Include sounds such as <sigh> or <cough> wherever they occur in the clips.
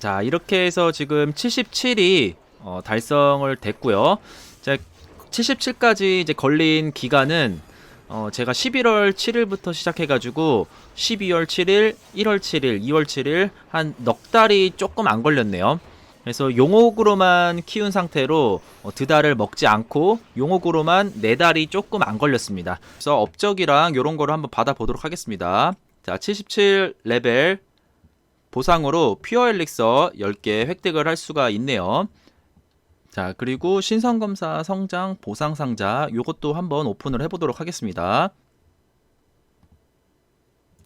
자, 이렇게 해서 지금 77이 어, 달성을 됐고요. 자, 77까지 이제 걸린 기간은 어, 제가 11월 7일부터 시작해가지고 12월 7일, 1월 7일, 2월 7일 한 넉 달이 조금 안 걸렸네요. 그래서 용옥으로만 키운 상태로 어, 두 달을 먹지 않고 용옥으로만 네 달이 조금 안 걸렸습니다. 그래서 업적이랑 요런 거를 한번 받아보도록 하겠습니다. 자, 77 레벨 보상으로 퓨어 엘릭서 10개 획득을 할 수가 있네요. 자, 그리고 신성검사 성장 보상 상자 요것도 한번 오픈을 해보도록 하겠습니다.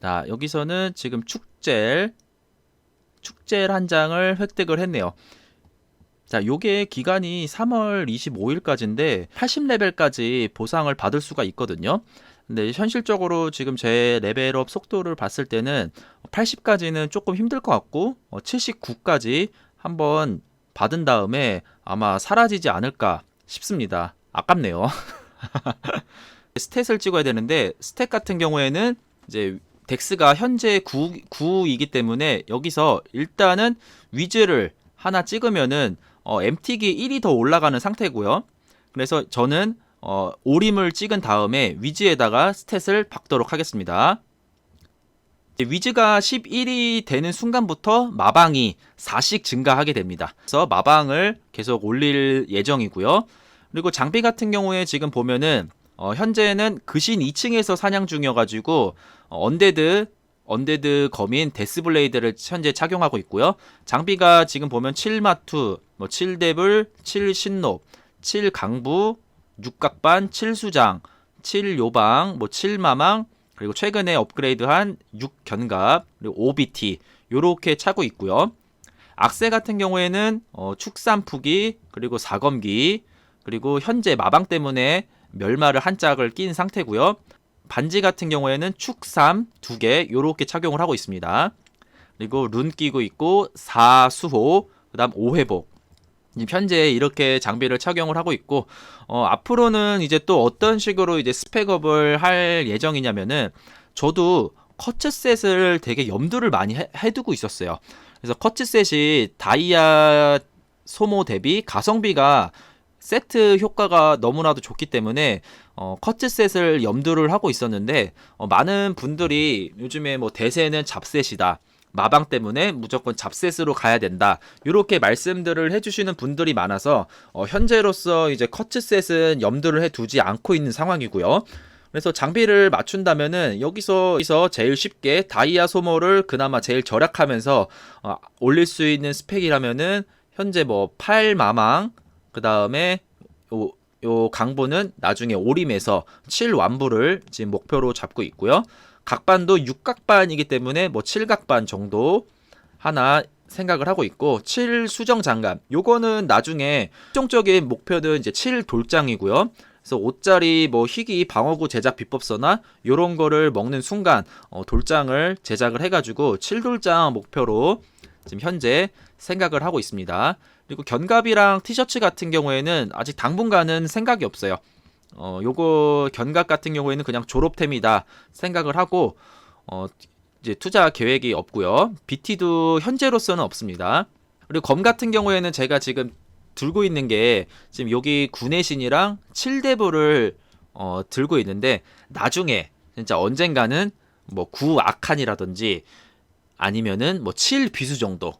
자, 여기서는 지금 축젤 축젤 한 장을 획득을 했네요. 자, 요게 기간이 3월 25일까지인데 80레벨까지 보상을 받을 수가 있거든요. 근데 현실적으로 지금 제 레벨업 속도를 봤을 때는 80까지는 조금 힘들 것 같고 79까지 한번 받은 다음에 아마 사라지지 않을까 싶습니다. 아깝네요. <laughs> 스탯을 찍어야 되는데 스탯 같은 경우에는 이제 덱스가 현재 9, 9이기 때문에 여기서 일단은 위즈를 하나 찍으면은 어, MT기 1이 더 올라가는 상태고요. 그래서 저는 어, 오림을 찍은 다음에 위즈에다가 스탯을 박도록 하겠습니다. 위즈가 11이 되는 순간부터 마방이 4씩 증가하게 됩니다. 그래서 마방을 계속 올릴 예정이고요. 그리고 장비 같은 경우에 지금 보면은 어, 현재는 그신 2층에서 사냥 중이어가지고 어, 언데드 언데드 검인 데스블레이드를 현재 착용하고 있고요. 장비가 지금 보면 7마투, 뭐 7데블, 7신롭, 7강부, 6각반, 7수장, 7요방, 뭐 7마망, 그리고 최근에 업그레이드한 6견갑, 그리고 OBT 요렇게 차고 있고요. 악세 같은 경우에는 어, 축산푸기, 그리고 사검기, 그리고 현재 마방 때문에 멸마를 한 짝을 낀 상태고요. 반지 같은 경우에는 축삼 두 개 요렇게 착용을 하고 있습니다. 그리고 룬 끼고 있고 4수호 그다음 5회복 지금 현재 이렇게 장비를 착용을 하고 있고 어, 앞으로는 이제 또 어떤 식으로 이제 스펙업을 할 예정이냐면은 저도 커츠셋을 되게 염두를 많이 해, 해두고 있었어요. 그래서 커츠셋이 다이아 소모 대비 가성비가 세트 효과가 너무나도 좋기 때문에 어, 커트셋을 염두를 하고 있었는데 어, 많은 분들이 요즘에 뭐 대세는 잡셋이다. 마방 때문에 무조건 잡셋으로 가야 된다. 이렇게 말씀들을 해주시는 분들이 많아서 어, 현재로서 이제 커트셋은 염두를 해두지 않고 있는 상황이고요. 그래서 장비를 맞춘다면은 여기서 여기서 제일 쉽게 다이아 소모를 그나마 제일 절약하면서 어, 올릴 수 있는 스펙이라면은 현재 뭐 8마망 그 다음에 요, 요 강부는 나중에 오림에서 7완부를 지금 목표로 잡고 있고요. 각반도 6각반이기 때문에 뭐 7각반 정도 하나 생각을 하고 있고 7 수정 장갑 요거는 나중에 최종적인 목표는 이제 7 돌장이고요. 그래서 5짜리 뭐 희귀 방어구 제작 비법서나 요런 거를 먹는 순간 어, 돌장을 제작을 해가지고 7돌장 목표로 지금 현재 생각을 하고 있습니다. 그리고 견갑이랑 티셔츠 같은 경우에는 아직 당분간은 생각이 없어요. 어, 요거 견갑 같은 경우에는 그냥 졸업템이다 생각을 하고 어, 이제 투자 계획이 없고요. BT도 현재로서는 없습니다. 그리고 검 같은 경우에는 제가 지금 들고 있는 게 지금 여기 군의 신이랑 7대부를 어, 들고 있는데 나중에 진짜 언젠가는 뭐 9아칸이라든지 아니면은 뭐 7비수 정도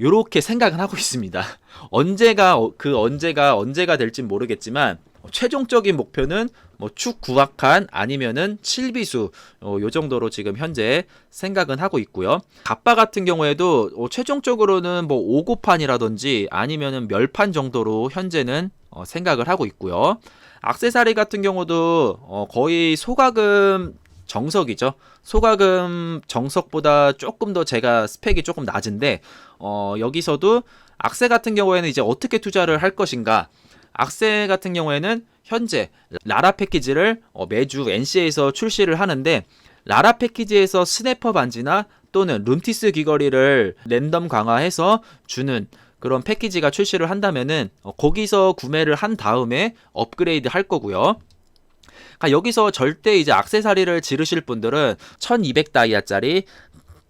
요렇게 생각을 하고 있습니다. <laughs> 언제가 어, 그 언제가 언제가 될진 모르겠지만 어, 최종적인 목표는 뭐축 구악한 아니면은 7비수 어, 요 정도로 지금 현재 생각은 하고 있고요. 갑바 같은 경우에도 어, 최종적으로는 뭐 5고판이라든지 아니면은 멸판 정도로 현재는 어, 생각을 하고 있고요. 악세사리 같은 경우도 어, 거의 소가금 정석이죠. 소가금 정석보다 조금 더 제가 스펙이 조금 낮은데 어, 여기서도 악세 같은 경우에는 이제 어떻게 투자를 할 것인가? 악세 같은 경우에는 현재 라라 패키지를 어, 매주 NC에서 출시를 하는데 라라 패키지에서 스네퍼 반지나 또는 룸티스 귀걸이를 랜덤 강화해서 주는 그런 패키지가 출시를 한다면은 어, 거기서 구매를 한 다음에 업그레이드 할 거고요. 그러니까 여기서 절대 이제 악세사리를 지르실 분들은 1200 다이아짜리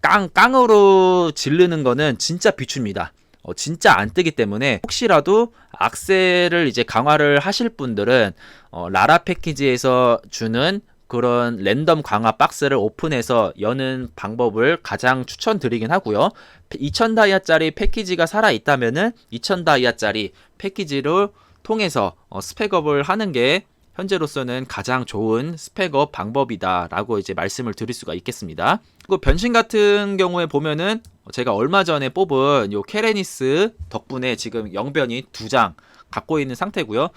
깡 깡으로 지르는 거는 진짜 비춥니다. 어, 진짜 안 뜨기 때문에 혹시라도 악셀을 이제 강화를 하실 분들은 어, 라라 패키지에서 주는 그런 랜덤 강화 박스를 오픈해서 여는 방법을 가장 추천드리긴 하고요. 2000 다이아짜리 패키지가 살아 있다면은 2000 다이아짜리 패키지를 통해서 어, 스펙업을 하는 게 현재로서는 가장 좋은 스펙업 방법이다라고 이제 말씀을 드릴 수가 있겠습니다. 그리고 변신 같은 경우에 보면은 제가 얼마 전에 뽑은 요 케레니스 덕분에 지금 영변이 두 장 갖고 있는 상태고요.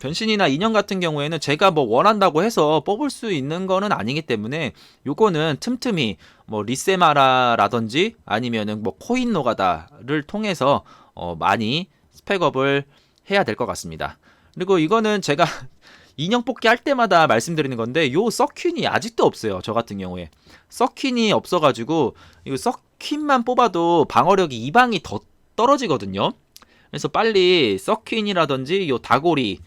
변신이나 인형 같은 경우에는 제가 뭐 원한다고 해서 뽑을 수 있는 거는 아니기 때문에 요거는 틈틈이 뭐 리세마라라든지 아니면은 뭐 코인 노가다를 통해서 어 많이 스펙업을 해야 될 것 같습니다. 그리고 이거는 제가 <laughs> 인형 뽑기 할 때마다 말씀드리는 건데 요 서퀼이 아직도 없어요. 저 같은 경우에 서퀼이 없어가지고 이거 서퀼만 뽑아도 방어력이 이방이 더 떨어지거든요. 그래서 빨리 서퀼이라든지 요 다고리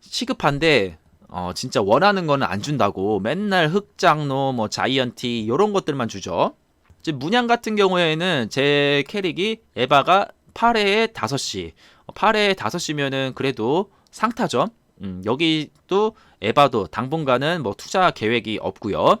시급한데 어 진짜 원하는 거는 안 준다고 맨날 흑장로 뭐 자이언티 요런 것들만 주죠. 이제 문양 같은 경우에는 제 캐릭이 에바가 8회에 5시 8회에 5시면은 그래도 상타죠. 음, 여기도 에바도 당분간은 뭐 투자 계획이 없고요.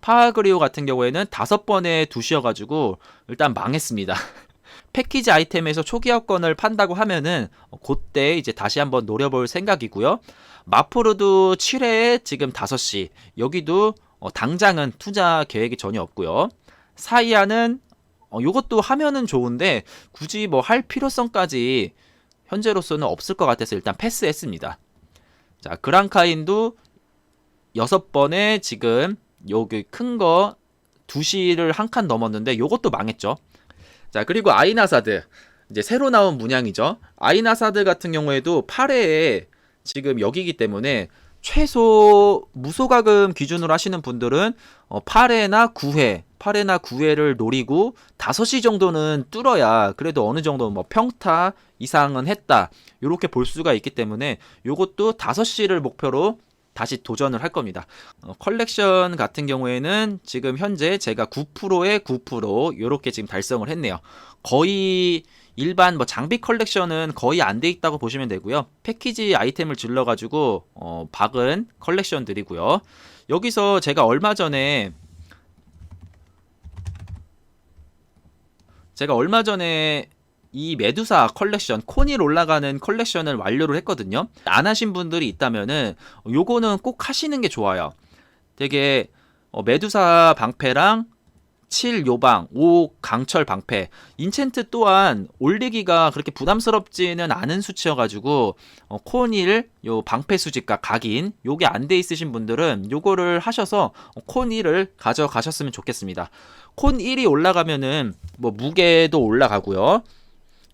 파그리오 같은 경우에는 다섯 번에 두시여가지고 일단 망했습니다. <laughs> 패키지 아이템에서 초기화권을 판다고 하면은 그때 이제 다시 한번 노려볼 생각이고요. 마포르도 7회에 지금 5시 여기도 어, 당장은 투자 계획이 전혀 없고요. 사이아는 어, 요것도 하면은 좋은데 굳이 뭐 할 필요성까지 현재로서는 없을 것 같아서 일단 패스했습니다. 자, 그랑카인도 여섯 번에 지금 여기 큰 거 2시를 한 칸 넘었는데 요것도 망했죠. 자, 그리고 아이나사드. 이제 새로 나온 문양이죠. 아이나사드 같은 경우에도 8회에 지금 여기기 때문에 최소 무소가금 기준으로 하시는 분들은 어, 8회나 9회, 8회나 9회를 노리고 5시 정도는 뚫어야 그래도 어느 정도 뭐 평타 이상은 했다. 이렇게 볼 수가 있기 때문에 요것도 5시를 목표로 다시 도전을 할 겁니다. 어, 컬렉션 같은 경우에는 지금 현재 제가 9%에 9% 이렇게 지금 달성을 했네요. 거의 일반 뭐 장비 컬렉션은 거의 안 돼 있다고 보시면 되고요. 패키지 아이템을 질러 가지고 어, 박은 컬렉션들이고요. 여기서 제가 얼마 전에 제가 얼마 전에 이 메두사 컬렉션 코닐 올라가는 컬렉션을 완료를 했거든요. 안 하신 분들이 있다면은 요거는 꼭 하시는 게 좋아요. 되게 어, 메두사 방패랑 7 요방, 5 강철 방패, 인챈트 또한 올리기가 그렇게 부담스럽지는 않은 수치여가지고 어, 코닐 요 방패 수집과 각인 요게 안 돼 있으신 분들은 요거를 하셔서 어, 콘1을 가져가셨으면 좋겠습니다. 콘 1이 올라가면은 뭐 무게도 올라가고요.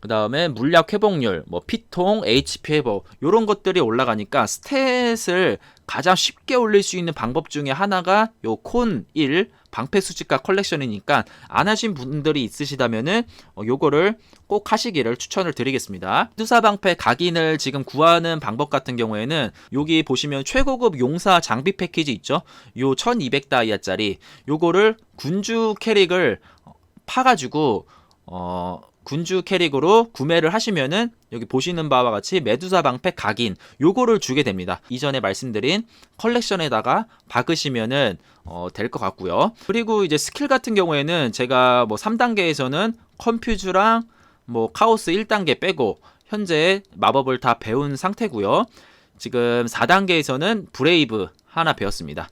그 다음에 물약 회복률, 뭐 피통, HP 회복 이런 것들이 올라가니까 스탯을 가장 쉽게 올릴 수 있는 방법 중에 하나가 요 콘 1 방패 수집가 컬렉션이니까 안 하신 분들이 있으시다면은 어, 요거를 꼭 하시기를 추천을 드리겠습니다. 투사 방패 각인을 지금 구하는 방법 같은 경우에는 여기 보시면 최고급 용사 장비 패키지 있죠? 요 1200 다이아짜리 요거를 군주 캐릭을 파가지고 어 군주 캐릭으로 구매를 하시면은 여기 보시는 바와 같이 메두사 방패 각인 요거를 주게 됩니다. 이전에 말씀드린 컬렉션에다가 박으시면은 어, 될 것 같고요. 그리고 이제 스킬 같은 경우에는 제가 뭐 3단계에서는 컴퓨즈랑 뭐 카오스 1단계 빼고 현재 마법을 다 배운 상태고요. 지금 4단계에서는 브레이브 하나 배웠습니다.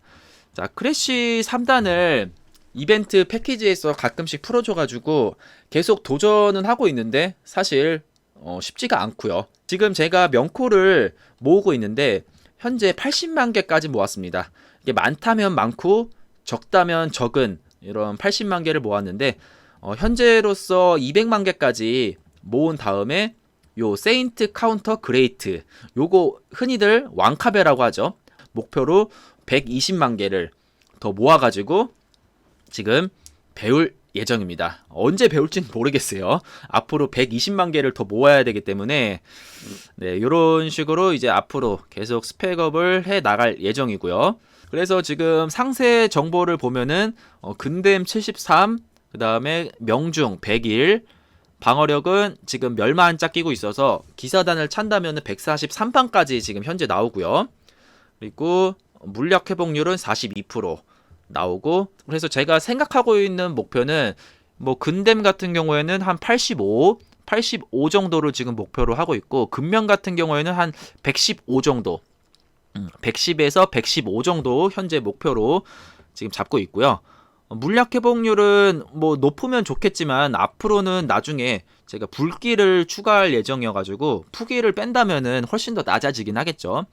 자, 크래쉬 3단을 이벤트 패키지에서 가끔씩 풀어줘가지고 계속 도전은 하고 있는데 사실 어, 쉽지가 않고요. 지금 제가 명코를 모으고 있는데 현재 80만 개까지 모았습니다. 이게 많다면 많고 적다면 적은 이런 80만 개를 모았는데 어, 현재로서 200만 개까지 모은 다음에 요 세인트 카운터 그레이트 요거 흔히들 왕카베라고 하죠. 목표로 120만 개를 더 모아가지고 지금 배울 예정입니다. 언제 배울지는 모르겠어요. 앞으로 120만 개를 더 모아야 되기 때문에 네, 이런 식으로 이제 앞으로 계속 스펙업을 해 나갈 예정이고요. 그래서 지금 상세 정보를 보면은 어, 근댐 73, 그 다음에 명중 100일, 방어력은 지금 멸마 한자 끼고 있어서 기사단을 찬다면 143판까지 지금 현재 나오고요. 그리고 물약 회복률은 42% 나오고 그래서 제가 생각하고 있는 목표는 뭐 근댐 같은 경우에는 한 85, 85 정도를 지금 목표로 하고 있고 근면 같은 경우에는 한 115 정도, 음, 110에서 115 정도 현재 목표로 지금 잡고 있고요. 어, 물약 회복률은 뭐 높으면 좋겠지만 앞으로는 나중에 제가 불기를 추가할 예정이어가지고 푸기를 뺀다면은 훨씬 더 낮아지긴 하겠죠.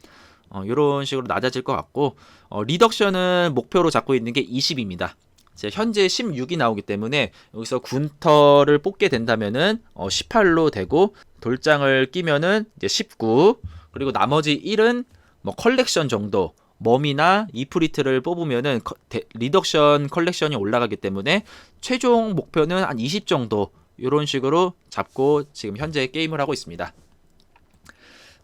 어, 이런 식으로 낮아질 것 같고 어, 리덕션은 목표로 잡고 있는 게 20입니다. 제 현재 16이 나오기 때문에 여기서 군터를 뽑게 된다면은 어, 18로 되고 돌장을 끼면은 이제 19 그리고 나머지 1은 뭐 컬렉션 정도 멈이나 이프리트를 뽑으면은 리덕션 컬렉션이 올라가기 때문에 최종 목표는 한 20 정도 이런 식으로 잡고 지금 현재 게임을 하고 있습니다.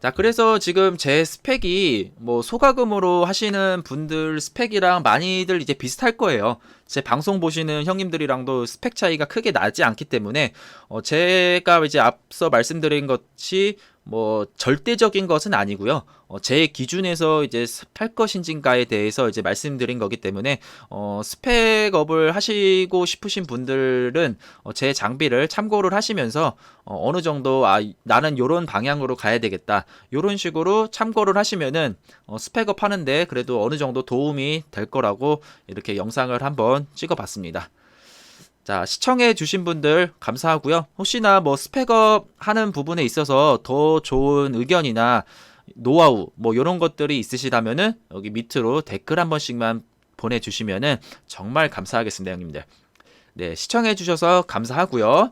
자, 그래서 지금 제 스펙이 뭐 소가금으로 하시는 분들 스펙이랑 많이들 이제 비슷할 거예요. 제 방송 보시는 형님들이랑도 스펙 차이가 크게 나지 않기 때문에 어 제가 이제 앞서 말씀드린 것이 뭐 절대적인 것은 아니고요. 어, 제 기준에서 이제 할 것인지인가에 대해서 이제 말씀드린 거기 때문에 어, 스펙업을 하시고 싶으신 분들은 어, 제 장비를 참고를 하시면서 어, 어느 정도 아 나는 요런 방향으로 가야 되겠다. 요런 식으로 참고를 하시면은 어, 스펙업 하는데 그래도 어느 정도 도움이 될 거라고 이렇게 영상을 한번 찍어 봤습니다. 자, 시청해 주신 분들 감사하고요. 혹시나 뭐 스펙업 하는 부분에 있어서 더 좋은 의견이나 노하우 뭐 이런 것들이 있으시다면은 여기 밑으로 댓글 한 번씩만 보내 주시면은 정말 감사하겠습니다, 형님들. 네, 시청해 주셔서 감사하고요.